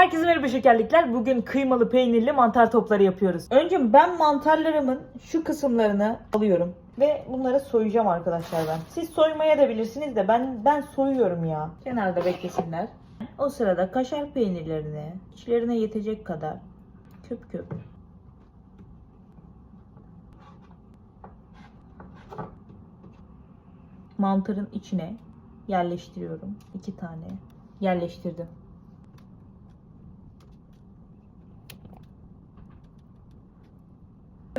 Herkese merhaba şekerlikler. Bugün kıymalı peynirli mantar topları yapıyoruz. Önce ben mantarlarımın şu kısımlarını alıyorum. Ve bunları soyacağım arkadaşlar ben. Siz soymaya da bilirsiniz de ben ben soyuyorum ya. Kenarda beklesinler. O sırada kaşar peynirlerini içlerine yetecek kadar küp küp mantarın içine yerleştiriyorum. iki tane yerleştirdim.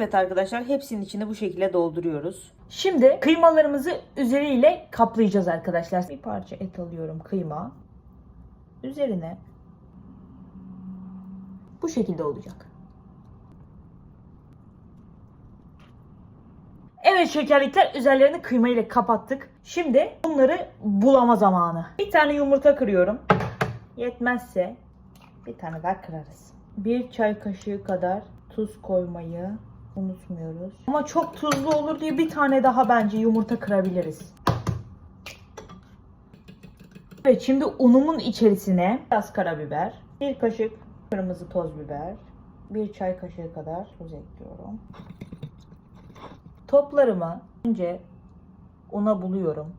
Evet arkadaşlar hepsinin içine bu şekilde dolduruyoruz. Şimdi kıymalarımızı üzeriyle kaplayacağız arkadaşlar. Bir parça et alıyorum kıyma. Üzerine bu şekilde olacak. Evet şekerlikler üzerlerini kıyma ile kapattık. Şimdi bunları bulama zamanı. Bir tane yumurta kırıyorum. Yetmezse bir tane daha kırarız. Bir çay kaşığı kadar tuz koymayı unutmuyoruz. Ama çok tuzlu olur diye bir tane daha bence yumurta kırabiliriz. Evet şimdi unumun içerisine biraz karabiber, bir kaşık kırmızı toz biber, bir çay kaşığı kadar tuz ekliyorum. Toplarımı önce una buluyorum.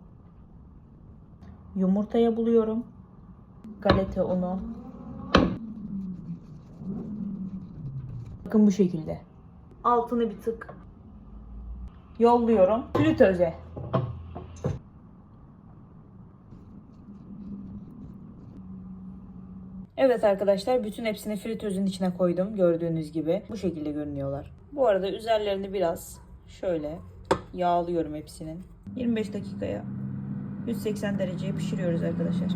Yumurtaya buluyorum. Galeta unu. Bakın bu şekilde. Altını bir tık yolluyorum. Fritöze. Evet arkadaşlar bütün hepsini fritözün içine koydum gördüğünüz gibi. Bu şekilde görünüyorlar. Bu arada üzerlerini biraz şöyle yağlıyorum hepsinin. 25 dakikaya 180 dereceye pişiriyoruz arkadaşlar.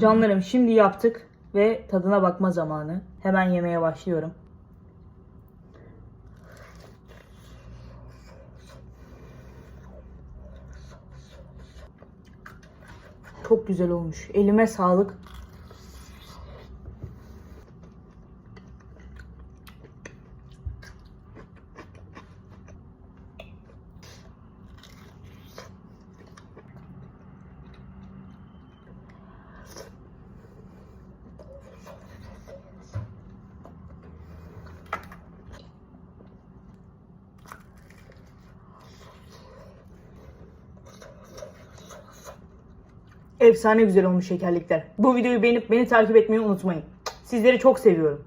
Canlarım şimdi yaptık ve tadına bakma zamanı. Hemen yemeye başlıyorum. Çok güzel olmuş. Elime sağlık. Efsane güzel olmuş şekerlikler. Bu videoyu beğenip beni takip etmeyi unutmayın. Sizleri çok seviyorum.